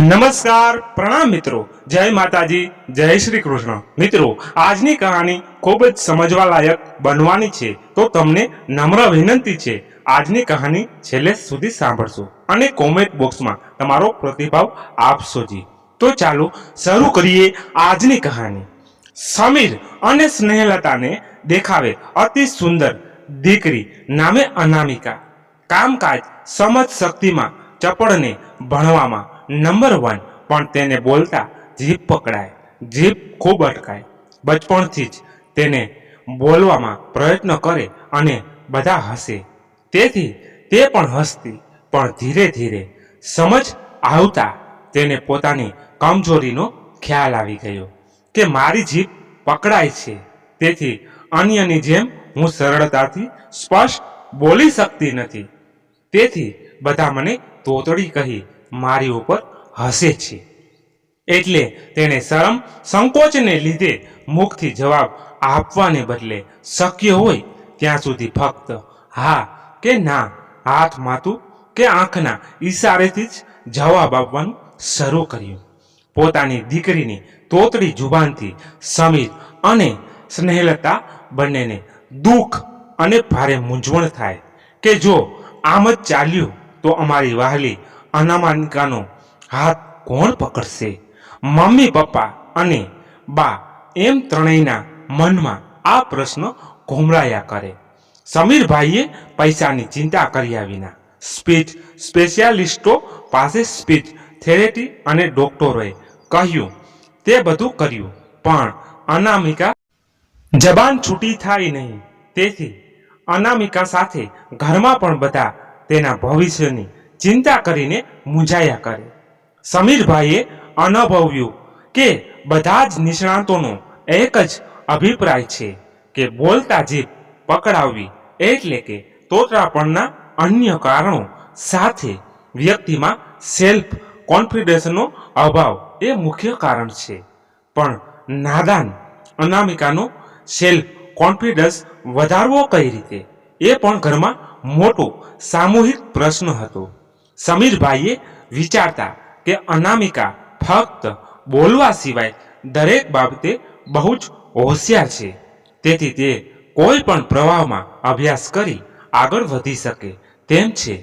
નમસ્કાર પ્રણામ મિત્રો. જય માતાજી, જય શ્રી કૃષ્ણ. મિત્રો, આજની કહાની ખૂબ જ સમજવા લાયક બનવાની છે. તો તમને નમ્ર વિનંતી છે, આજની કહાની છેલ્લે સુધી સાંભળશો અને કોમેન્ટ બોક્સમાં તમારો પ્રતિભાવ આપશો જી. તો ચાલો શરૂ કરીએ આજની કહાની. સમીર અને સ્નેહલતાને દેખાવે અતિ સુંદર દીકરી નામે અનામિકા. કામકાજ, સમજ શક્તિમાં, ચપળને ભણવામાં નંબર વન, પણ તેને બોલતા જીભ પકડાય, જીભ ખૂબ અટકાય. બચપણથી જ તેને બોલવામાં પ્રયત્ન કરે અને બધા હસે. તેથી તે પણ હસતી, પણ ધીરે ધીરે સમજ આવતા તેને પોતાની કમજોરીનો ખ્યાલ આવી ગયો કે મારી જીભ પકડાય છે. તેથી અન્યની જેમ હું સરળતાથી સ્પષ્ટ બોલી શકતી નથી. તેથી બધા મને તોતડી કહી મારી ઉપર હસે છે. એટલે તેણે શરમ સંકોચને લીધે મુખથી જવાબ આપવાને બદલે શક્ય હોય ત્યાં સુધી ફક્ત હા કે ના હાથ માથું કે આંખના ઈશારેથી જ જવાબ આપવાનું શરૂ કર્યું. પોતાની દીકરીની તોતડી જુબાનથી સમીર અને સ્નેહલતા બંનેને દુઃખ અને ભારે મૂંઝવણ થાય કે જો આમ જ ચાલ્યું તો અમારી વહાલી અનામાનિકાનો હાથ કોણ પકડશે? મમ્મી, પપ્પા અને બા એમ ત્રણેયના મનમાં આ પ્રશ્ન ઘૂમરાયા કરે. સમીરભાઈએ પૈસાની ચિંતા કર્યા વિના સ્પીચ સ્પેશિયાલિસ્ટો પાસે સ્પીચ, થેરેપી અને ડોક્ટરોએ કહ્યું, તે બધું કર્યું, પણ અનામિકા જબાન છૂટી થાય નહીં. તેથી અનામિકા સાથે ઘરમાં પણ બધા તેના ભવિષ્યની ચિંતા કરીને મૂંઝાયા કરે. સમીરભાઈએ અનુભવ્યું કે બધા જ નિષ્ણાતોનો એક જ અભિપ્રાય છે કે બોલતા જીભ પકડાવવી એટલે કે તોતરાપણના અન્ય કારણો સાથે વ્યક્તિમાં સેલ્ફ કોન્ફિડન્સનો અભાવ એ મુખ્ય કારણ છે. પણ નાદાન અનામિકાનો સેલ્ફ કોન્ફિડન્સ વધારવો કઈ રીતે? એ પણ ઘરમાં મોટો સામૂહિક પ્રશ્ન હતો. સમીરભાઈએ વિચારતા કે અનામિકા ફક્ત બોલવા સિવાય દરેક બાબતે બહુ જ હોશિયાર છે. તેથી તે કોઈ પણ પ્રવાહમાં અભ્યાસ કરી આગળ વધી શકે તેમ છે.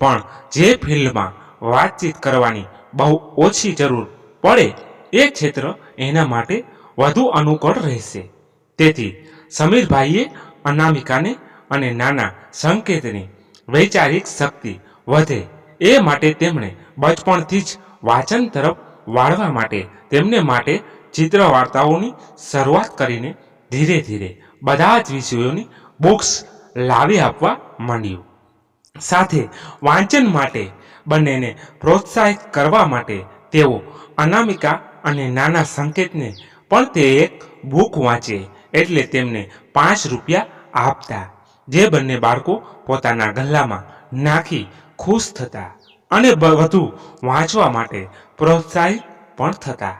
પણ જે ફિલ્ડમાં વાતચીત કરવાની બહુ ઓછી જરૂર પડે એ ક્ષેત્ર એના માટે વધુ અનુકૂળ રહેશે. તેથી સમીરભાઈએ અનામિકાને અને નાના સંકેતની વૈચારિક શક્તિ વધે એ માટે તેમણે બચપણથી જ વાંચન તરફ વાળવા માટે, તેમને માટે ચિત્ર વાર્તાઓની શરૂઆત કરીને ધીરે ધીરે બધા જ વિષયોની બુક્સ લાવી આપવા માંડ્યું. સાથે વાંચન માટે બંનેને પ્રોત્સાહિત કરવા માટે તેઓ અનામિકા અને નાના સંકેતને પણ તે એક બુક વાંચે એટલે તેમને પાંચ રૂપિયા આપતા, જે બંને બાળકો પોતાના ગલ્લામાં નાખી ખુશ થતા અને વધુ વાંચવા માટે પ્રોત્સાહિત પણ થતા.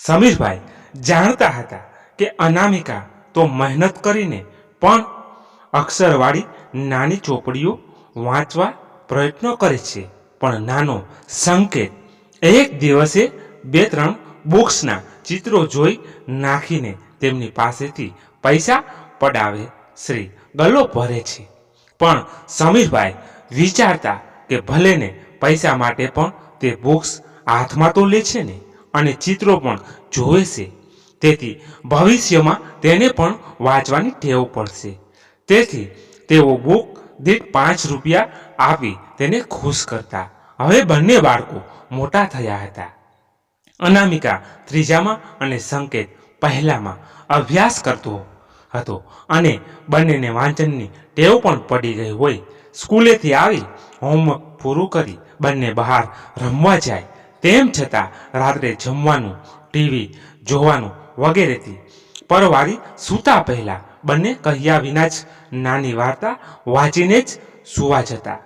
સમીરભાઈ જાણતા હતા કે અનામિકા તો મહેનત કરીને પણ અક્ષરવાળી નાની ચોપડીઓ વાંચવા પ્રયત્ન કરે છે, પણ નાનો સંકેત એક દિવસે બે ત્રણ બુક્સના ચિત્રો જોઈ નાખીને તેમની પાસેથી પૈસા પડાવે શ્રી ગલ્લો ભરે છે. પણ સમીરભાઈ વિચારતા કે ભલે ને પૈસા માટે પણ તે બુક્સ હાથમાં તો લે છે ને, અને ચિત્રો પણ જોવે છે. તેથી ભવિષ્યમાં તેને પણ વાંચવાની ટેવ પડશે. તેથી તેઓ બુક દીઠ પાંચ રૂપિયા આપી તેને ખુશ કરતા. હવે બંને બાળકો મોટા થયા હતા. અનામિકા ત્રીજામાં અને સંકેત પહેલામાં અભ્યાસ કરતો હતો, અને બંનેને વાંચનની ટેવ પણ પડી ગઈ હોય. સ્કૂલેથી આવી, હોમવર્ક પૂરું કરી, બંને બહાર રમવા જાય. તેમ છતાં રાત્રે જમવાનું, ટીવી જોવાનું વગેરેથી પરવારી સૂતા પહેલાં બંને કહ્યા વિના જ નાની વાર્તા વાંચીને જ સુવા જતા.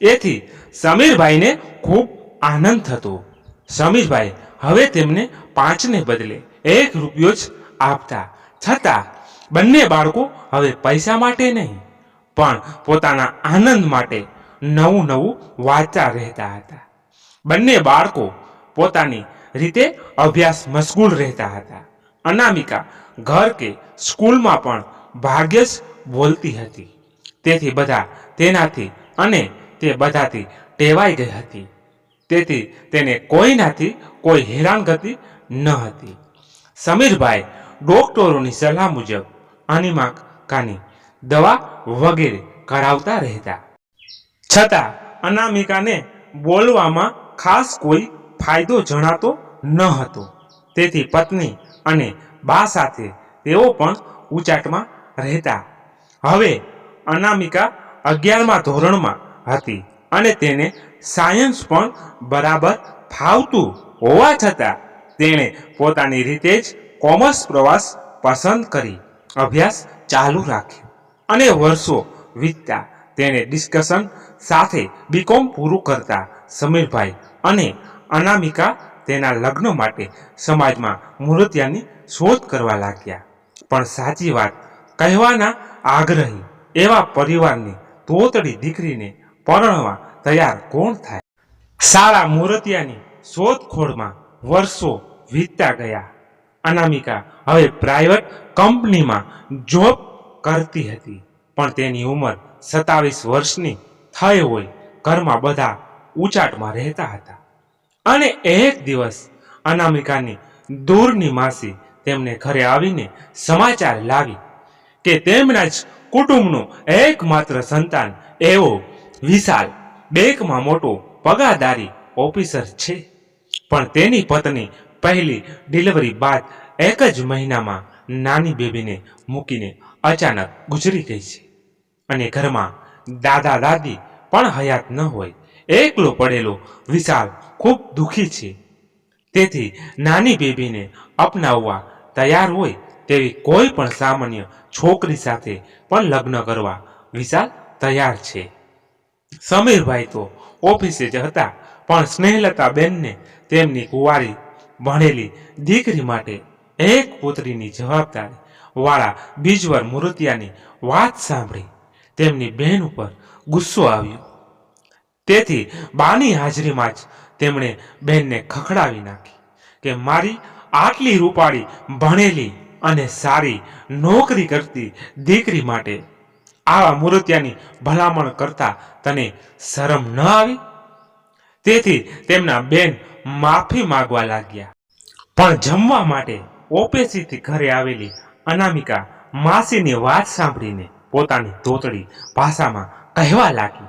એથી સમીરભાઈને ખૂબ આનંદ થતો. સમીરભાઈ હવે તેમને પાંચને બદલે એક રૂપિયો જ આપતા. છતાં બંને બાળકો હવે પૈસા માટે નહીં. પણ પોતાના આનંદ માટે નવું નવું વાંચતા રહેતા હતા. બંને બાળકો પોતાની રીતે અભ્યાસ મશગુલ રહેતા હતા. અનામિકા ઘર કે સ્કૂલમાં પણ ભાગ્યે જ બોલતી હતી. તેથી બધા તેનાથી અને તે બધાથી ટેવાઈ ગઈ હતી. તેથી તેને કોઈનાથી કોઈ હેરાનગતિ ન હતી. સમીરભાઈ ડોક્ટરોની સલાહ મુજબ અનિમાકાની દવા વગેરે કરાવતા રહેતા. છતાં અનામિકાને બોલવામાં ખાસ કોઈ ફાયદો જણાતો ન હતો. તેથી પત્ની અને બા સાથે તેઓ પણ ઉચાટમાં રહેતા. હવે અનામિકા અગિયારમા ધોરણમાં હતી અને તેને સાયન્સ પણ બરાબર ફાવતું હોવા છતાં તેણે પોતાની રીતે જ કોમર્સ પ્રવાસ પસંદ કરી. અભ્યાસ ચાલુ રાખ્યો. અને વર્ષો વીતતા તેણે ડિસ્કશન સાથે બીકોમ પૂરું કરતા સમીરભાઈ અને અનામિકા તેના લગ્ન માટે સમાજમાં મૂર્તિયાની શોધ કરવા લાગ્યા. પણ સાચી વાત, કહેવાના આગ્રહી એવા પરિવારની તોતડી દીકરીને પરણવા તૈયાર કોણ થાય? સારા મૂર્તિયાની શોધખોળમાં વર્ષો વીતતા ગયા. અનામિકા હવે પ્રાઇવેટ કંપનીમાં જોબ કરતી હતી. પણ તેની ઉંમર સત્તાવીસ વર્ષની થઈ હોય ઘરમાં બધા ઉચાટમાં રહેતા હતા. અને એક દિવસ અનામિકાની દૂરની માસી તેમને ઘરે આવીને સમાચાર લાવી કે તેમના જ કુટુંબનો એકમાત્ર સંતાન એવો વિશાલ બેંકમાં મોટો પગાદારી ઓફિસર છે. પણ તેની પત્ની પહેલી ડિલિવરી બાદ એક જ મહિનામાં નાની બેબીને મૂકીને અચાનક ગુજરી ગઈ છે. અને ઘરમાં દાદા દાદી પણ હયાત ન હોય. એકલો પડેલો વિશાલ ખૂબ દુઃખી છે. તેથી નાની બેબીને અપનાવવા તૈયાર હોય તેવી કોઈ પણ સામાન્ય છોકરી સાથે પણ લગ્ન કરવા વિશાલ તૈયાર છે. સમીરભાઈ તો ઓફિસે જ હતા, પણ સ્નેહલતા બેનને તેમની કુંવારી ભણેલી દીકરી માટે એક પુત્રીની જવાબદારી વાળા બીજવર મૂર્તિયાની વાત સાંભળી તેમની બહેન ઉપર ગુસ્સો આવ્યો. તેથી બાની હાજરીમાં જ તેમણે બહેનને ખખડાવી નાખી કે મારી આટલી રૂપાળી ભણેલી અને સારી નોકરી કરતી દીકરી માટે આવા મૂર્તિયાની ભલામણ કરતા તને શરમ ન આવી? તેથી તેમના બેન માફી માગવા લાગ્યા. પણ જમવા માટે ઓપેસીથી ઘરે આવેલી અનામિકા માસીની વાત સાંભળીને પોતાની ધોતડી ભાષામાં કહેવા લાગી,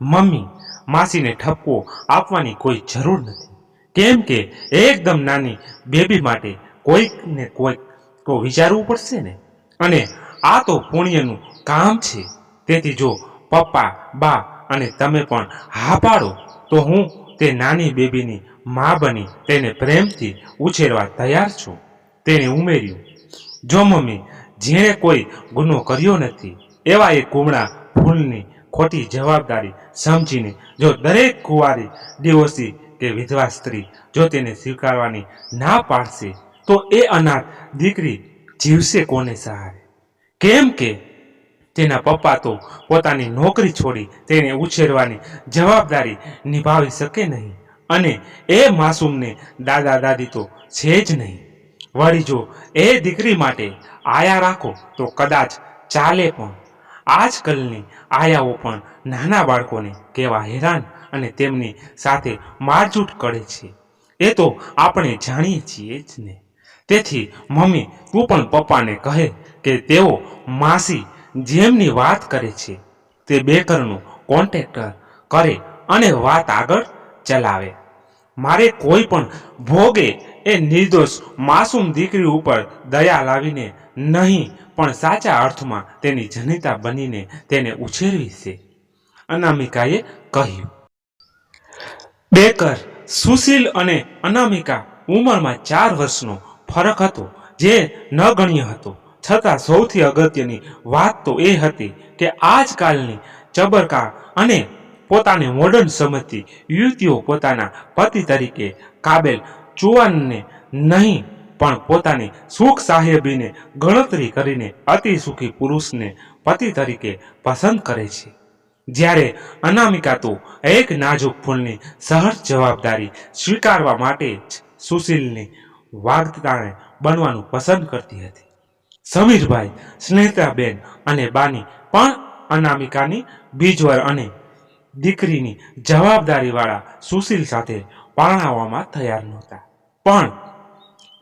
મમ્મી, માસીને ઠપકો આપવાની કોઈ જરૂર નથી. કેમ કે એકદમ નાની બેબી માટે કોઈક ને કોઈક તો વિચારવું પડશે ને. અને આ તો પુણ્યનું કામ છે. તેથી જો પપ્પા, બા અને તમે પણ હા પાડો, તો હું તે નાની બેબીની મા બની તેને પ્રેમથી ઉછેરવા તૈયાર છું. તેણે ઉમેર્યું જો મમ્મી જેણે કોઈ ગુનો કર્યો નથી, એવા એ કુમળા ફૂલની ખોટી જવાબદારી સમજીને જો દરેક કુંવારી દિવસી કે વિધવા સ્ત્રી જો તેને સ્વીકારવાની ના પાડશે, તો એ અનાથ દીકરી જીવશે કોને સહારે? કેમ કે તેના પપ્પા તો પોતાની નોકરી છોડી તેને ઉછેરવાની જવાબદારી નિભાવી શકે નહીં અને એ માસૂમને દાદા દાદી તો છે જ નહીં. વળી જો એ દીકરી માટે આયા રાખો તો કદાચ ચાલે પણ. આજકાલની આયાઓ પણ નાના બાળકોને કેવા હેરાન અને તેમની સાથે મારઝૂટ કરે છે. એ તો આપણે જાણીએ છીએ જ ને. તેથી મમ્મી, તું પણ પપ્પાને કહે કે તેઓ માસી જેમની વાત કરે છે, તે બેકરનું કોન્ટેક્ટર કરે અને વાત આગળ ચલાવે. મારે કોઈ પણ ભોગે એ નિર્દોષ માસૂમ દીકરી ઉપર દયા લાવીને નહીં, પણ સાચા અર્થમાં તેની જનિતા બનીને તેને ઉછેરવી છે. અનામિકાએ કહ્યું, બેકર, સુશીલ અને અનામિકા ઉંમરમાં ચાર વર્ષનો ફરક હતો, જે ન ગણ્ય હતો. છતાં સૌથી અગત્યની વાત તો એ હતી કે આજકાલની ચબરકા અને પોતાને મોડર્ન સમજતી યુવતીઓ પોતાના પતિ તરીકે કાબેલ ચુવાનને નહીં, પણ પોતાની સુખ સાહેબીને ગણતરી કરીને અતિ સુખી પુરુષને પતિ તરીકે પસંદ કરે છે. જ્યારે અનામિકા તો એક નાજુક ફૂલની સહજ જવાબદારી સ્વીકારવા માટે જ સુશીલની વાગતાણે બનવાનું પસંદ કરતી હતી. સમીરભાઈ, સ્નેહિતાબેન અને બાની પણ અનામિકાની બીજવર અને દીકરીની જવાબદારીવાળા સુશીલ સાથે પરણાવવામાં તૈયાર નહોતા. પણ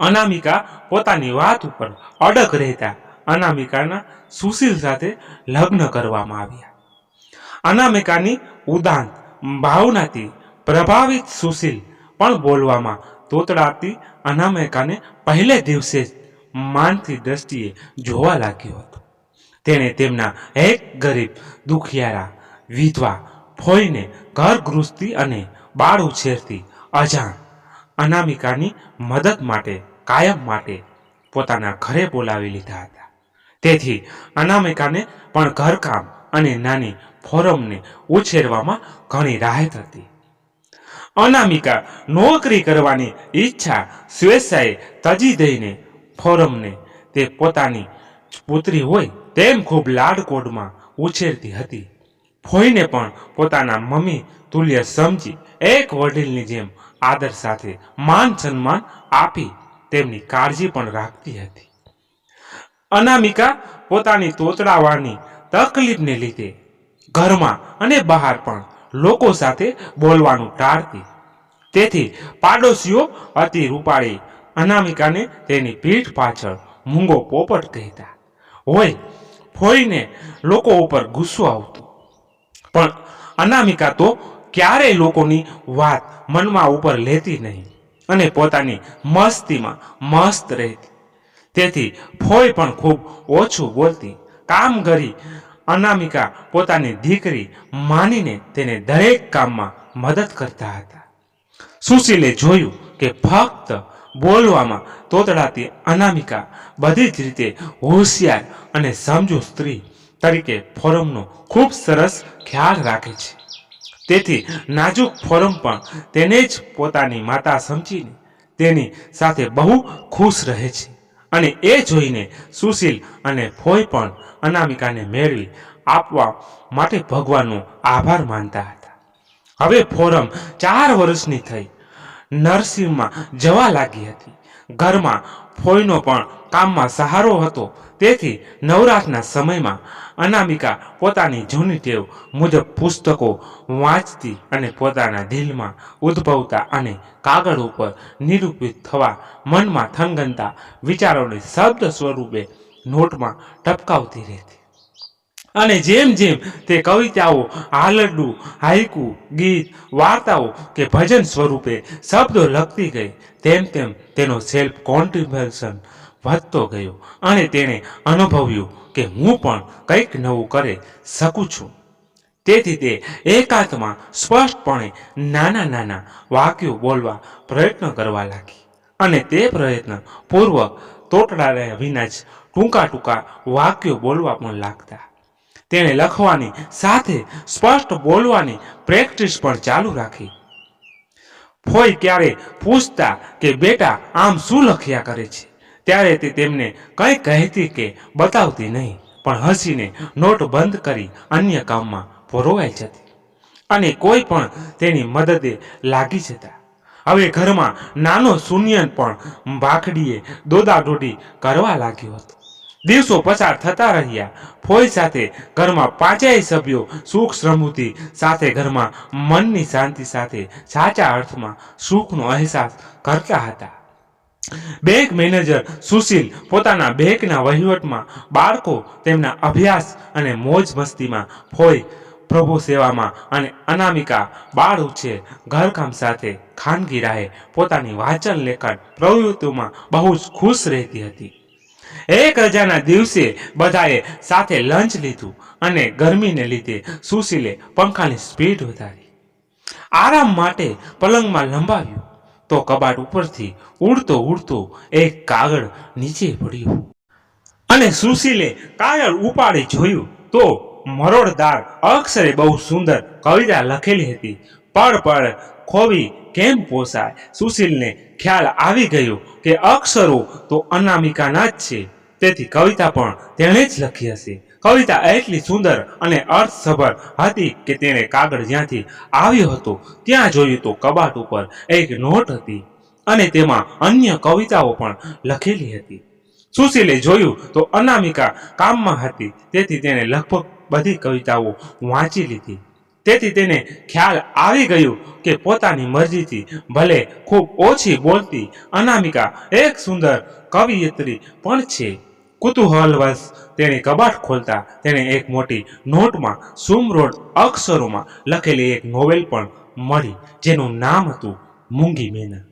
અનામિકા પોતાની વાત ઉપર અડગ રહેતા અનામિકાના સુશીલ સાથે લગ્ન કરવામાં આવ્યા. અનામિકાની ઉદાંત, ભાવનાથી પ્રભાવિત સુશીલ પણ બોલવામાં તોતડાતી અનામિકાને પહેલે દિવસે જ માનથી દ્રષ્ટિએ જોવા લાગ્યો હતો. તેણે તેમના એક ગરીબ, દુખિયારા, વિધવા, ફોઈને ઘર ગૃહસ્થી અને બાળ ઉછેરતી અજાણ અનામિકાની મદદ માટે, કાયમ માટે પોતાના ઘરે બોલાવી લીધા હતા. તેથી અનામિકાને પણ ઘરકામ અને નાની ફોરમને ઉછેરવામાં ઘણી રાહત હતી. અનામિકા નોકરી કરવાની ઈચ્છા સ્વેચ્છાએ તજી દઈને ફોરમને તે પોતાની પુત્રી હોય તેમ ખૂબ લાડકોડમાં ઉછેરતી હતી. ફોઈને પણ પોતાના મમ્મી તુલ્ય સમજી એક વડીલની જેમ આદર સાથે માન સન્માન આપી તેમની કાળજી પણ રાખતી હતી. અનામિકા પોતાની તોતડાવાની તકલીફને લીધે ઘરમાં અને બહાર પણ લોકો સાથે બોલવાનું ટાળતી. તેથી પાડોશીઓ અતિ રૂપાળી અનામિકાને તેની પીઠ પાછળ મૂંગો પોપટ કહેતા. હોય, ફોઈને લોકો ઉપર ગુસ્સો આવતો. પણ અનામિકા તો ક્યારેય લોકોની વાત મનમાં ઉપર લેતી નહીં અને પોતાની મસ્તીમાં મસ્ત રહેતી. તેથી ફોઈ પણ ખૂબ ઓછું બોલતી. કામ કરી અનામિકા પોતાની દીકરી માનીને તેને દરેક કામમાં મદદ કરતા હતા. સુશીલે જોયું કે ફક્ત બોલવામાં તોતડાતી અનામિકા બધી જ રીતે હોશિયાર અને સમજુ સ્ત્રી તરીકે ફોરમનો ખૂબ સરસ ખ્યાલ રાખે છે. તેથી નાજુક ફોરમ પણ તેને જ પોતાની માતા સમજીને તેની સાથે બહુ ખુશ રહે છે. અને એ જોઈને સુશીલ અને ફોઈ પણ અનામિકાને મેળવી આપવા માટે ભગવાનનો આભાર માનતા હતા. હવે ફોરમ ચાર વર્ષની થઈ. નરસિંહમાં જવા લાગી હતી. ઘરમાં ફોયનો પણ કામમાં સહારો હતો. તેથી નવરાતના સમયમાં અનામિકા પોતાની જૂની ટેવ મુજબ પુસ્તકો વાંચતી અને પોતાના દિલમાં ઉદ્ભવતા અને કાગળ ઉપર નિરૂપિત થવા મનમાં થનગનતા વિચારોને શબ્દ સ્વરૂપે નોટમાં ટપકાવતી રહેતી. અને જેમ જેમ તે કવિતાઓ હાલરડું હાઈકુ ગીત, વાર્તાઓ કે ભજન સ્વરૂપે શબ્દો લખતી ગઈ, તેમ તેમ તેનો સેલ્ફ કોન્ટ્રીબ્યુશન વધતો ગયો અને તેણે અનુભવ્યું કે હું પણ કંઈક નવું કરી શકું છું. તેથી તે એકાંતમાં સ્પષ્ટપણે નાના નાના વાક્યો બોલવા પ્રયત્ન કરવા લાગી અને તે પ્રયત્ન પૂર્વ તોટડાયા વિના જ ટૂંકા ટૂંકા વાક્યો બોલવા પણ લાગતા. તેણે લખવાની સાથે સ્પષ્ટ બોલવાની પ્રેક્ટિસ પણ ચાલુ રાખી. ફોઈ ક્યારે પૂછતા કે બેટા આમ શું લખ્યા કરે છે? ત્યારે તે તેમને કંઈ કહેતી કે બતાવતી નહીં, પણ હસીને નોટ બંધ કરી અન્ય કામમાં પરોવાઈ જતી અને કોઈ પણ તેની મદદે લાગી જતા. હવે ઘરમાં નાનો શૂન્ય પણ ભાખડીએ દોડાદોડી કરવા લાગ્યો હતો. દિવસો પસાર થતા રહ્યા. ફોઈ સાથે ઘરમાં પાંચેય સભ્યો સુખ સમૃદ્ધિ સાથે ઘરમાં મનની શાંતિ સાથે સાચા અર્થમાં સુખનો અહેસાસ કરતા હતા. બેંક મેનેજર સુશીલ પોતાના બેંકના વહીવટમાં બાળકો તેમના અભ્યાસ અને મોજ મસ્તીમાં હોય પ્રભુ સેવામાં અને અનામિકા બાળ ઉછેર ઘરકામ સાથે ખાનગી રાહે પોતાની વાંચન લેખન પ્રવૃત્તિઓમાં બહુ જ ખુશ રહેતી હતી. એક રજાના દિવસે બધાએ સાથે લંચ લીધું અને ગરમીને લીધે સુશીલે પંખાની સ્પીડ વધારી. આરામ માટે પલંગમાં લંબાવ્યું. તો કબાટ ઉપરથી ઉડતો ઉડતો એક કાગળ નીચે પડ્યું. અને સુશીલે કાગળ ઉપાડી જોયું તો મરોડદાર અક્ષરે બહુ સુંદર કવિતા લખેલી હતી. પળ પળ ખોવી કેમ પોસાય? સુશીલને ખ્યાલ આવી ગયો કે અક્ષરો તો અનામિકાના જ છે. તેથી કવિતા પણ તેણે જ લખી હશે. કવિતા એટલી સુંદર અને અર્થસભર હતી કે તેણે કાગળ જ્યાંથી આવ્યો હતો, ત્યાં જોયું તો કબાટ ઉપર એક નોટ હતી અને તેમાં અન્ય કવિતાઓ પણ લખેલી હતી. સુશીલે જોયું તો અનામિકા કામમાં હતી, તેથી તેણે લગભગ બધી કવિતાઓ વાંચી લીધી. તેથી તેને ખ્યાલ આવી ગયું કે પોતાની મરજીથી ભલે ખૂબ ઓછી બોલતી અનામિકા એક સુંદર કવિયત્રી પણ છે. કુતૂહલવશ તેણે કબાટ ખોલતા તેણે એક મોટી નોટમાં સુમરોડ અક્ષરોમાં લખેલી એક નોવેલ પણ મળી, જેનું નામ હતું મૂંગી મેના.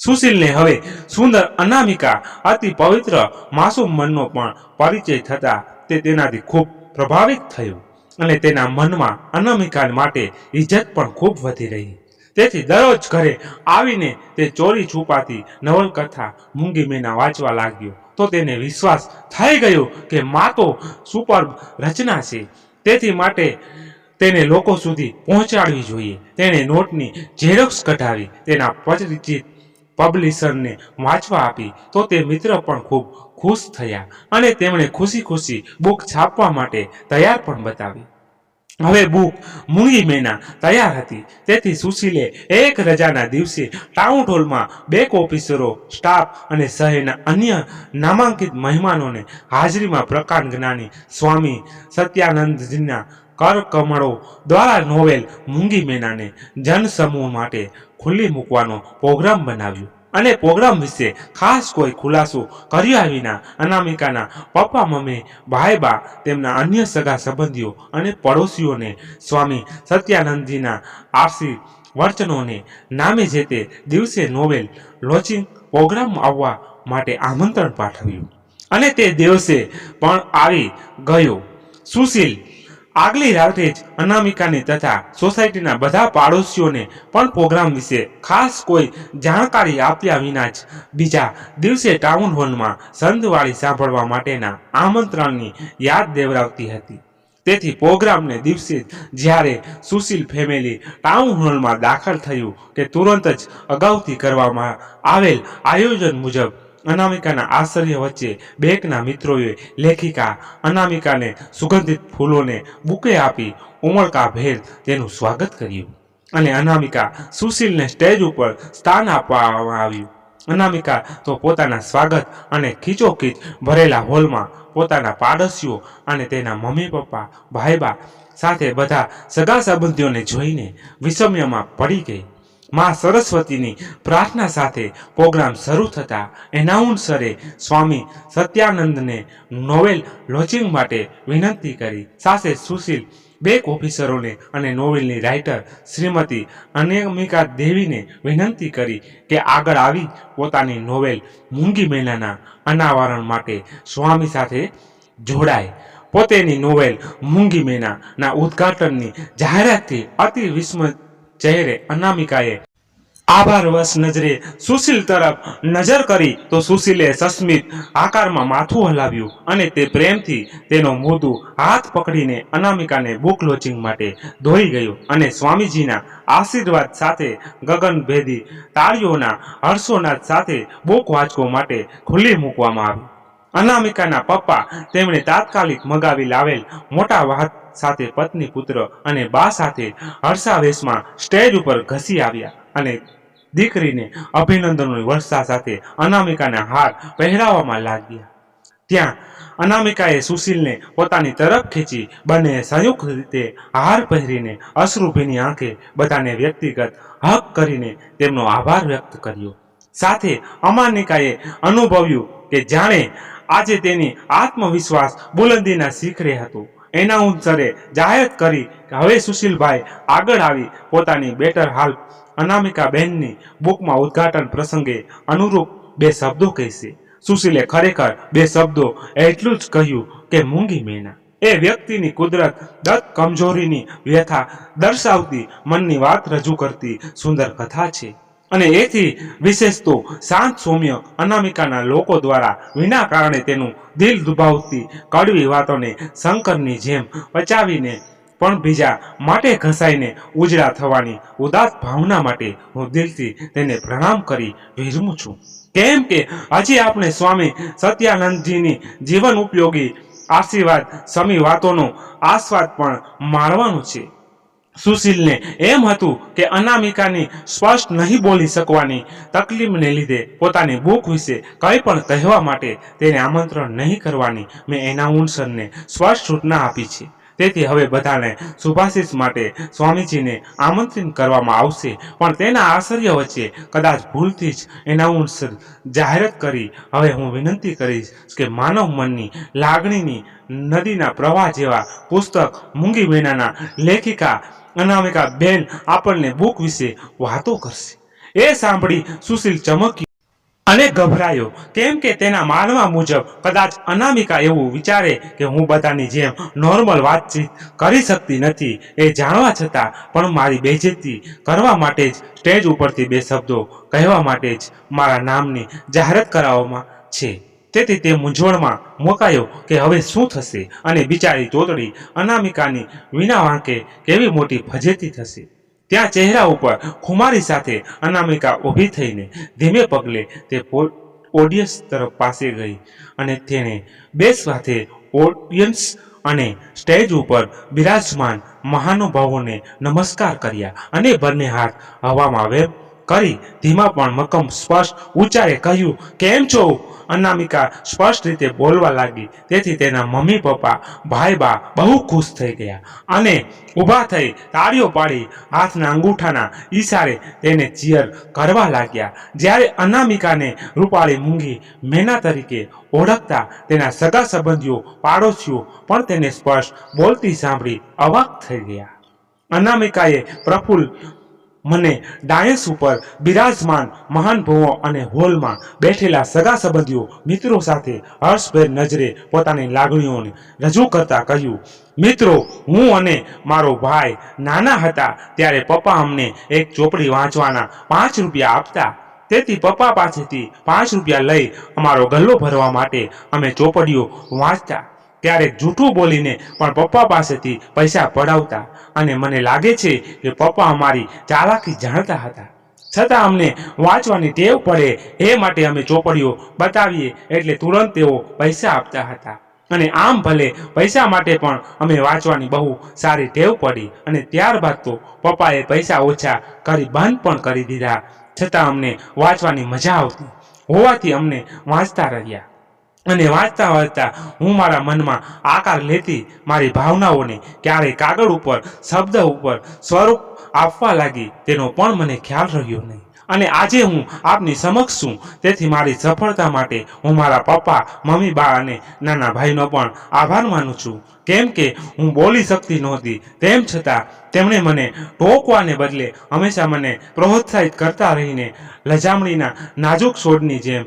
સુશીલને હવે સુંદર અનામિકા અતિ પવિત્ર માસૂમ મનનો પણ પરિચય થતા તે તેનાથી ખૂબ પ્રભાવિત થયો અને તેના મનમાં અનામિકા માટે ઇજ્જત પણ ખૂબ વધી રહી. તેથી દરરોજ ઘરે આવીને તે ચોરી છુપાતી નવલકથા મૂંગી મેના વાંચવા લાગ્યો. તો તેને વિશ્વાસ થઈ ગયો કે મા તો સુપર રચના છે. તેથી માટે તેને લોકો સુધી પહોંચાડવી જોઈએ. તેણે નોટની ઝેરોક્સ કઢાવી, તેના પરિચિત પબ્લિશરને વાંચવા આપી. તો તે મિત્ર પણ ખૂબ ખુશ થયા અને તેમણે ખુશી ખુશી બુક છાપવા માટે તૈયાર પણ બતાવી. હવે બુક મૂંગી મેના તૈયાર હતી. તેથી સુશીલે એક રજાના દિવસે ટાઉન હોલમાં બેક ઓફિસરો સ્ટાફ અને શહેરના અન્ય નામાંકિત મહેમાનોને હાજરીમાં પ્રકાંડ જ્ઞાની સ્વામી સત્યાનંદજીના કરકમળો દ્વારા નોવેલ મૂંગી મેનાને જનસમૂહ માટે ખુલ્લી મૂકવાનો પ્રોગ્રામ બનાવ્યો. અને પ્રોગ્રામ વિશે ખાસ કોઈ ખુલાસો કર્યા વિના અનામિકાના પપ્પા મમ્મી, ભાઈ બા, તેમના અન્ય સગા સંબંધીઓ અને પડોશીઓને સ્વામી સત્યાનંદજીના આશી વચનોને નામે જે તે દિવસે નોવેલ લોચિંગ પ્રોગ્રામ આવવા માટે આમંત્રણ પાઠવ્યું. અને તે દિવસે પણ આવી ગયો. સુશીલ આગલી રાતે જ અનામિકાની તથા સોસાયટીના બધા પાડોશીઓને પણ પ્રોગ્રામ વિશે ખાસ કોઈ જાણકારી આપ્યા વિના જ બીજા દિવસે ટાઉન હોલમાં સંતવાળી સાંભળવા માટેના આમંત્રણની યાદ દેવરાવતી હતી. તેથી પ્રોગ્રામને દિવસે જ્યારે સુશીલ ફેમિલી ટાઉન હોલમાં દાખલ થયું કે તુરંત જ અગાઉથી કરવામાં આવેલ આયોજન મુજબ અનામિકાના આશ્ચર્ય વચ્ચે બેકના મિત્રોએ લેખિકા અનામિકાને સુગંધિત ફૂલોને બુકે આપી ઉમળકા ભેર તેનું સ્વાગત કર્યું. અને અનામિકા સુશીલને સ્ટેજ ઉપર સ્થાન આપવામાં આવ્યું. અનામિકા તો પોતાના સ્વાગત અને ખીચોખીચ ભરેલા હોલમાં પોતાના પાડોશીઓ અને તેના મમ્મી પપ્પા, ભાઈબા સાથે બધા સગા સંબંધીઓને જોઈને વિષમ્યમાં પડી ગઈ. માં સરસ્વતીની પ્રાર્થના સાથે પ્રોગ્રામ શરૂ થતા એનાઉન્સરે સ્વામી સત્યાનંદને નોવેલ લોચિંગ માટે વિનંતી કરી. સાથે સુશીલ બેક ઓફિસરોને અને નોવેલની રાઇટર શ્રીમતી અનેમિકા દેવીને વિનંતી કરી કે આગળ આવી પોતાની નોવેલ મૂંગી મેલાના અનાવરણ માટે સ્વામી સાથે જોડાય. પોતેની નોવેલ મૂંગી મેના ના ઉદ્ઘાટનની જાહેરાતથી અતિ વિસ્મય ચહેરે અનામિકાએ આભારવશ નજરે સુશીલ તરફ નજર કરી તો સુશીલે સસ્મિત આકારમાં માથું હલાવ્યું અને તે પ્રેમથી તેનો મૃદુ હાથ પકડીને અનામિકાને બુક લોચિંગ માટે ધોઈ ગયું અને સ્વામીજીના આશીર્વાદ સાથે ગગનભેદી તાળીઓના હર્ષોનાદ સાથે બુક વાંચકો માટે ખુલ્લી મૂકવામાં આવી. અનામિકાના પપ્પા તેમણે તાત્કાલિક મગાવી લાવેલ મોટા વાહન સાથે પત્ની પુત્ર અને બા સાથે હર્ષાવેશમાં સ્ટેજ ઉપર ઘસી આવ્યા અને દીકરીને અભિનંદનોની વર્ષા સાથે અનામિકાના હાર પહેરાવવામાં લાગ્યા. ત્યાં અનામિકાએ સુશીલને પોતાની તરફ ખેંચી બંને સંયુક્ત રીતે હાર પહેરીને અશ્રુભીની આંખે બધાને વ્યક્તિગત હક કરીને તેમનો આભાર વ્યક્ત કર્યો. સાથે અમાનિકાએ અનુભવ્યું કે જાણે આજે તેની આત્મવિશ્વાસ બુલંદીના શિખરે હતો. એનાઉન્સરે જાહેર કરી કે હવે સુશીલભાઈ આગળ આવી પોતાની બેટર હાલ અનામિકા બહેનની બુકમાં ઉદ્ઘાટન પ્રસંગે અનુરૂપ બે શબ્દો કહેશે. સુશીલે ખરેખર બે શબ્દો એટલું જ કહ્યું કે મૂંગી મેના એ વ્યક્તિની કુદરત દત્ત કમજોરીની વ્યથા દર્શાવતી મનની વાત રજૂ કરતી સુંદર કથા છે. અને એથી વિશેષ તો શાંત સૌમ્ય અનામિકાના લોકો દ્વારા વિના કારણે તેનું દિલ દુભાવતી કડવી વાતોને શંકરની જેમ પચાવીને પણ બીજા માટે ઘસાઈને ઉજળા થવાની ઉદાસ ભાવના માટે હું દિલથી તેને પ્રણામ કરી વિરમું છું. કેમ કે હજી આપણે સ્વામી સત્યાનંદજીની જીવન ઉપયોગી આશીર્વાદ સમી વાતોનો આસ્વાદ પણ માણવાનો છે. સુશીલને એમ હતું કે અનામિકાની સ્પષ્ટ નહીં બોલી શકવાની તકલીફને લીધે પોતાની બુક વિશે કંઈ પણ કહેવા માટે તેને આમંત્રણ નહીં કરવાની મેં એનાઉન્સરને સ્પષ્ટ સૂચના આપી છે. તેથી હવે બધાને સુભાષિષ માટે સ્વામીજીને આમંત્રિત કરવામાં આવશે. પણ તેના આશ્ચર્ય વચ્ચે કદાચ ભૂલથી જ એનાઉન્સર જાહેરાત કરી. હવે હું વિનંતી કરીશ કે માનવ મનની લાગણીની નદીના પ્રવાહ જેવા પુસ્તક મૂંગી મહિનાના લેખિકા અનામિકા બેન આપણને બુક વિશે વાતો કરશે. એ સાંભળી સુશીલ ચમકી અને ગભરાયો. કેમ કે તેના માનવા મુજબ કદાચ અનામિકા એવું વિચારે કે હું બધાની જેમ નોર્મલ વાતચીત કરી શકતી નથી એ જાણવા છતાં પણ મારી બેજેતી કરવા માટે જ સ્ટેજ ઉપરથી બે શબ્દો કહેવા માટે જ મારા નામની જાહેરાત કરાવવામાં છે. તેથી તે મૂંઝવણમાં મુકાયો કે હવે શું થશે? અને બિચારી તોતડી અનામિકાની વિના વાંકે કેવી મોટી ફજેતી થશે? ત્યાં ચહેરા ઉપર ખુમારી સાથે અનામિકા ઊભી થઈને ધીમે પગલે તે ઓડિયન્સ તરફ પાસે ગઈ અને તેણે બે સાથે ઓડિયન્સ અને સ્ટેજ ઉપર બિરાજમાન મહાનુભાવોને નમસ્કાર કર્યા અને બંને હાથ હવામાં વેબ કરી ધીમા પણ મક્કમ સ્પષ્ટ ઉચ્ચારે કહ્યું, કેમ છો? અનામિકા સ્પષ્ટ રીતે બોલવા લાગી. તેથી તેના મમ્મી પપ્પા ભાઈ બા બહુ ખુશ થઈ ગયા અને ઊભા થઈ તાળીઓ પાડી હાથના અંગૂઠાના ઈશારે તેને ચીયર કરવા લાગ્યા. જ્યારે અનામિકાને રૂપાળી મૂંગી મેના તરીકે ઓળખતા તેના સગા સંબંધીઓ, પાડોશીઓ પણ તેને સ્પષ્ટ બોલતી સાંભળી અવાક થઈ ગયા. અનામિકાએ પ્રફુલ્લ મને ડાયસ ઉપર બિરાજમાન, મહાન ભુવો અને હોલમાં બેઠેલા સગા સંબંધીઓ, મિત્રો સાથે હર્ષભેર નજરે પોતાની લાગણીઓને રજૂ કરતા કહ્યું, મિત્રો, હું અને મારો ભાઈ નાના હતા ત્યારે પપ્પા અમને એક ચોપડી વાંચવાના પાંચ રૂપિયા આપતા. તેથી પપ્પા પાસેથી પાંચ રૂપિયા લઈ અમારો ગલ્લો ભરવા માટે અમે ચોપડીઓ વાંચતા. ક્યારેક જૂઠું બોલીને પણ પપ્પા પાસેથી પૈસા પડાવતા અને મને લાગે છે કે પપ્પા અમારી ચાલાકી જાણતા હતા. છતાં અમને વાંચવાની ટેવ પડે એ માટે અમે ચોપડીઓ બતાવીએ એટલે તુરંત તેઓ પૈસા આપતા હતા. અને આમ ભલે પૈસા માટે પણ અમે વાંચવાની બહુ સારી ટેવ પડી અને ત્યારબાદ તો પપ્પાએ પૈસા ઓછા કરી બંધ પણ કરી દીધા. છતાં અમને વાંચવાની મજા આવતી. હોવાથી અમને વાંચતા રહ્યા. અને વાંચતા વાંચતા હું મારા મનમાં આકાર લેતી મારી ભાવનાઓને ક્યારેય કાગળ ઉપર, શબ્દ ઉપર સ્વરૂપ આપવા લાગી તેનો પણ મને ખ્યાલ રહ્યો નહીં. અને આજે હું આપની સમક્ષ છું. તેથી મારી સફળતા માટે હું મારા પપ્પા, મમ્મી, બા અને નાના ભાઈનો પણ આભાર માનું છું. કેમ કે હું બોલી શકતી નહોતી. તેમ છતાં તેમણે મને ટોકવાને બદલે હંમેશા મને પ્રોત્સાહિત કરતા રહીને લજામણીના નાજુક છોડની જેમ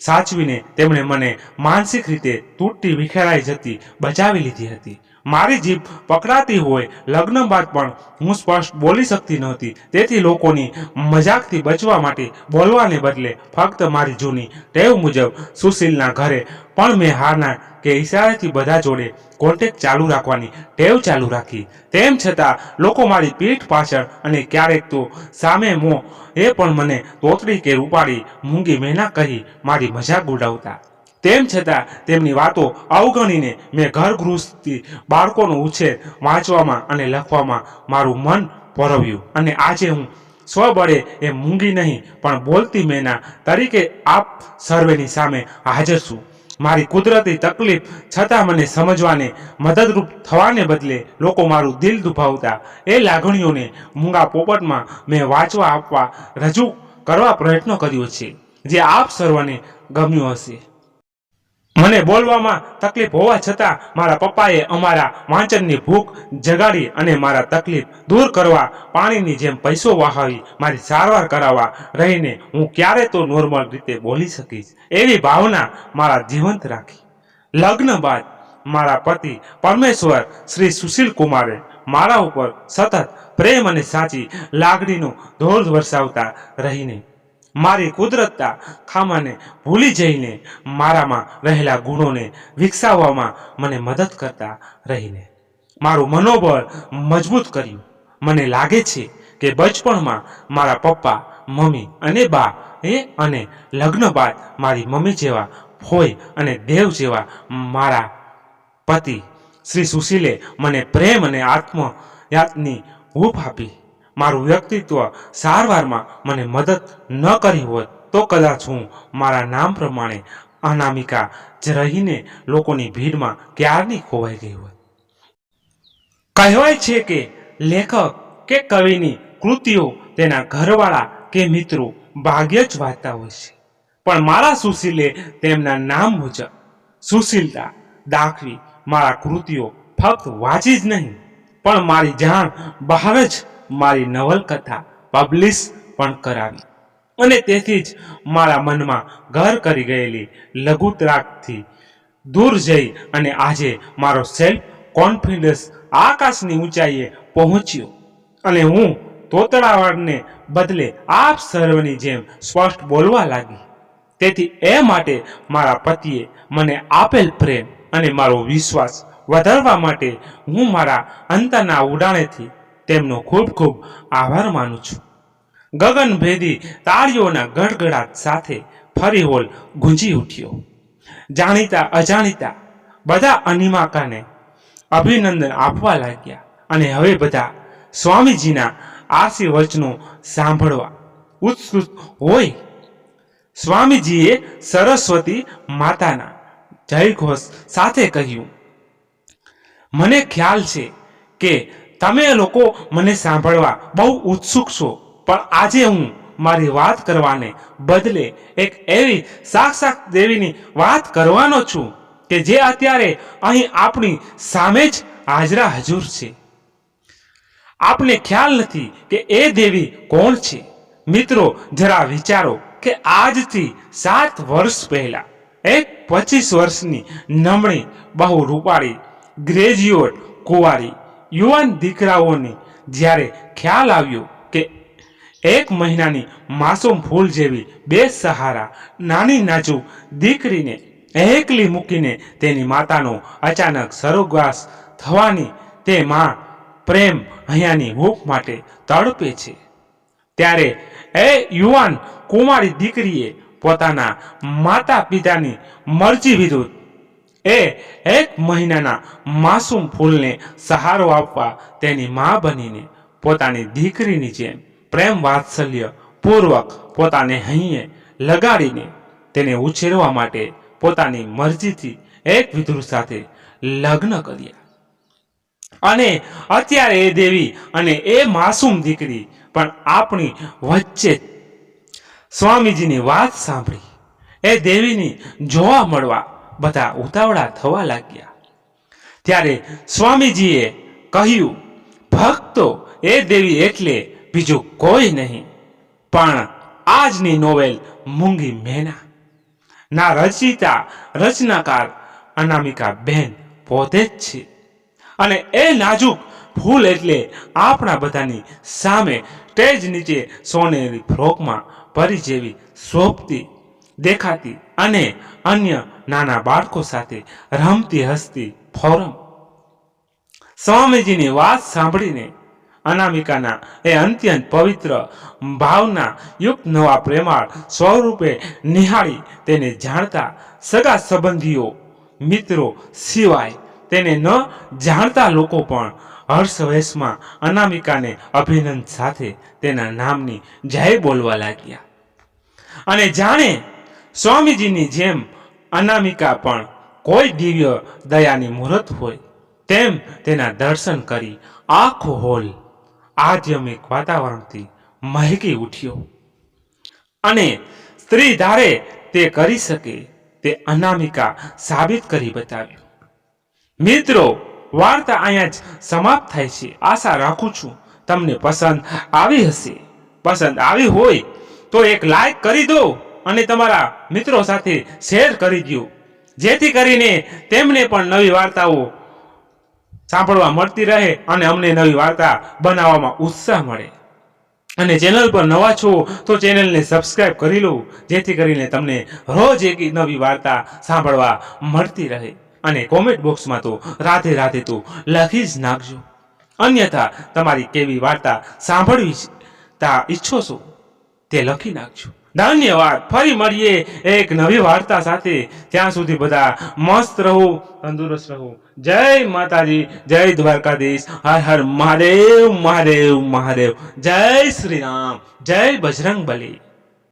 સાચવીને તેમણે મને માનસિક રીતે તૂટતી વિખેરાઈ જતી બચાવી લીધી હતી. મારી જીભ પકડાતી હોય, લગ્ન બાદ પણ હું સ્પષ્ટ બોલી શકતી નહોતી. તેથી લોકોની મજાકથી બચવા માટે બોલવાને બદલે ફક્ત મારી જૂની ટેવ મુજબ સુશીલના ઘરે પણ મેં હારના કે ઈશારેથી બધા જોડે કોન્ટેક્ટ ચાલુ રાખવાની ટેવ ચાલુ રાખી. તેમ છતાં લોકો મારી પીઠ પાછળ અને ક્યારેક તો સામે મો એ પણ મને તોતડી કે રૂપાળી મૂંગી મેના કહી મારી મજાક ઉડાવતા. તેમ છતાં તેમની વાતો અવગણીને મેં ઘર ગૃહસ્થી બાળકોનો ઉછેર વાંચવામાં અને લખવામાં મારું મન પરવ્યું. અને આજે હું સ્વબળે એ મૂંગી નહીં, પણ બોલતી મેના તરીકે આપ સર્વેની સામે હાજર છું. મારી કુદરતી તકલીફ છતાં મને સમજવાને મદદરૂપ થવાને બદલે લોકો મારું દિલ દુભાવતા એ લાગણીઓને મૂંગા પોપટમાં મેં વાંચવા આપવા રજૂ કરવા પ્રયત્ન કર્યો છે, જે આપ સર્વને ગમ્યું હશે. મને બોલવામાં તકલીફ હોવા છતાં મારા પપ્પાએ અમારા વાંચનની ભૂખ જગાડી અને મારા તકલીફ દૂર કરવા પાણીની જેમ પૈસો વહાવી મારી સારવાર કરાવવા રહીને હું ક્યારે તો નોર્મલ રીતે બોલી શકીશ. એવી ભાવના મારા જીવંત રાખી. લગ્ન બાદ મારા પતિ પરમેશ્વર શ્રી સુશીલ કુમારે મારા ઉપર સતત પ્રેમ અને સાચી લાગણીનો ધોધ વરસાવતા રહીને મારી કુદરતતા ખામાને ભૂલી જઈને મારામાં રહેલા ગુણોને વિકસાવવામાં મને મદદ કરતા રહીને. મારું મનોબળ મજબૂત કર્યું. મને લાગે છે કે બચપણમાં મારા પપ્પા, મમ્મી અને બા એ અને લગ્ન બાદ મારી મમ્મી જેવા હોય અને દેવ જેવા મારા પતિ શ્રી સુશીલે મને પ્રેમ અને આત્મયાતની હૂફ આપી. મારું વ્યક્તિત્વ સારવારમાં મને મદદ ન કરી હોત, તો કદાચ હું મારા નામ પ્રમાણે અનામિકા જ રહીને લોકોની ભીડમાં ક્યારની ખોવાઈ ગઈ હોત. કહેવાય છે કે લેખક કે કવિની કૃતિઓ તેના ઘરવાળા કે મિત્રો ભાગ્ય જ વાંચતા હોય છે. પણ મારા સુશીલે તેમના નામ મુજબ સુશીલતા દાખવી મારા કૃતિઓ ફક્ત વાંચી જ નહીં, પણ મારી જાણ બહાર જ મારી નવલકથા પબ્લિશ પણ કરાવી. અને તેથી જ મારા મનમાં ઘર કરી ગયેલી લઘુત્રાગથી દૂર જઈ અને આજે મારો સેલ્ફ કોન્ફિડન્સ આકાશની ઊંચાઈએ પહોંચ્યો. અને હું તોતળાવાળને બદલે આપ સર્વની જેમ સ્પષ્ટ બોલવા લાગી. તેથી એ માટે મારા પતિએ મને આપેલ પ્રેમ અને મારો વિશ્વાસ વધારવા માટે હું મારા અંતરના ઉડાણેથી તેમનો ખૂબ ખૂબ આભાર માનું છું. ગગનભેદી તાળીઓના ગડગડાટ સાથે ફરી હોલ ગુંજી ઉઠ્યો. જાણીતા, અજાણીતા બધા અનિમાકાને અભિનંદન આપવા લાગ્યા અને હવે બધા સ્વામીજીના આશીર્વચનો સાંભળવા ઉત્સુક હોય. સ્વામીજીએ સરસ્વતી માતાના જયઘોષ સાથે કહ્યું, મને ખ્યાલ છે કે તમે લોકો મને સાંભળવા બહુ ઉત્સુક છો, પણ આજે હું મારી વાત કરવાને બદલે એક એવી સાક્ષાત દેવીની વાત કરવાનો છું કે જે અત્યારે અહીં આપણી સામે જ હાજરા હજુર છે. આપને ખ્યાલ નથી કે એ દેવી કોણ છે? મિત્રો, જરા વિચારો કે આજથી સાત વર્ષ પહેલા, એક પચીસ વર્ષની નમણી બહુ રૂપાળી ગ્રેજ્યુએટ કુંવારી યુવાન દીકરાઓને જ્યારે ખ્યાલ આવ્યો કે એક મહિનાની માસૂમ ફૂલ જેવી બે સહારા નાની નાજુક દીકરીને એકલી મૂકીને તેની માતાનો અચાનક સરોગવાસ થવાની તે માં પ્રેમ અહીંયાની ભૂખ માટે તડપે છે. ત્યારે એ યુવાન કુમારી દીકરીએ પોતાના માતા પિતાની મરજી વિરુદ્ધ એ એક મહિનાના માસૂમ ફૂલને સહારો આપવા તેની મા બનીને પોતાની દીકરીની જેમ પ્રેમ વાત્સલ્ય પૂર્વક પોતાને હૈયે લગાડીને તેને ઉછેરવા માટે પોતાની મરજીથી એક વિધુર સાથે લગ્ન કર્યા. અને અત્યારે એ દેવી અને એ માસૂમ દીકરી પણ આપણી વચ્ચે સ્વામીજીની વાત સાંભળી. એ દેવીની જોવા મળવા બધા ઉતાવળા થવા લાગ્યા. ત્યારે સ્વામીજીએ કહ્યું, ભક્તો એ દેવી એટલે બીજું કોઈ નહીં, પણ આજની નોવેલ મૂંગી મેના. ના રચિતા, રચનાકાર, અનામિકા બેન પોતે જ છે. અને એ નાજુક ફૂલ એટલે આપણા બધાની સામે સ્ટેજ નીચે સોનેરી ફ્રોકમાં પરી જેવી શોભતી દેખાતી અને અન્ય નાના બાળકો સાથે રમતી હસતી ફોરમ. સ્વામીજીની વાત સાંભળીને અનામિકાના એ અત્યંત પવિત્ર ભાવના યુક્ત નવા પ્રેમાળ સ્વરૂપે નિહાળી તેને જાણતા સગા સંબંધીઓ, મિત્રો સિવાય તેને ન જાણતા લોકો પણ હર્ષવેશમાં અનામિકાને અભિનંદન સાથે તેના નામની જય બોલવા લાગ્યા. અને જાણે સ્વામીજીની જેમ અનામિકા પણ કોઈ દિવ્ય દયાની મુહૂર્ત હોય, તેમ તેના દર્શન કરી આખો હોલ આધ્યમિક વાતાવરણથી મહેકી ઉઠ્યો. અને સ્ત્રી ધારે તે કરી શકે તે અનામિકા સાબિત કરી બતાવ્યું. મિત્રો, વાર્તા અહીંયા જ સમાપ્ત થાય છે. આશા રાખું છું તમને પસંદ આવી હશે. પસંદ આવી હોય તો એક લાઈક કરી દો. અને તમારા મિત્રો સાથે શેર કરી દો જેથી કરીને તેમને પણ નવી વાર્તાઓ સાંભળવા મળતી રહે અને અમને નવી વાર્તા બનાવવામાં ઉત્સાહ મળે. અને ચેનલ પર નવા છો તો ચેનલને સબસ્ક્રાઇબ કરી લો, જેથી કરીને તમને રોજ એક નવી વાર્તા સાંભળવા મળતી રહે. અને કોમેન્ટ બોક્સમાં તો રાધે રાધે તો લખી જ નાખજો. અન્યથા તમારી કેવી વાર્તા સાંભળવી તા ઈચ્છો છો, તે લખી નાખજો. ધન્યવાદ. ફરી મળીએ એક નવી વાર્તા સાથે. ત્યાં સુધી બધા મસ્ત રહો, તંદુરસ્ત રહો. જય માતાજી, જય દ્વારકાધીશ. હર હર મહાદેવ મહાદેવ મહાદેવ. જય શ્રી રામ. જય બજરંગ બલી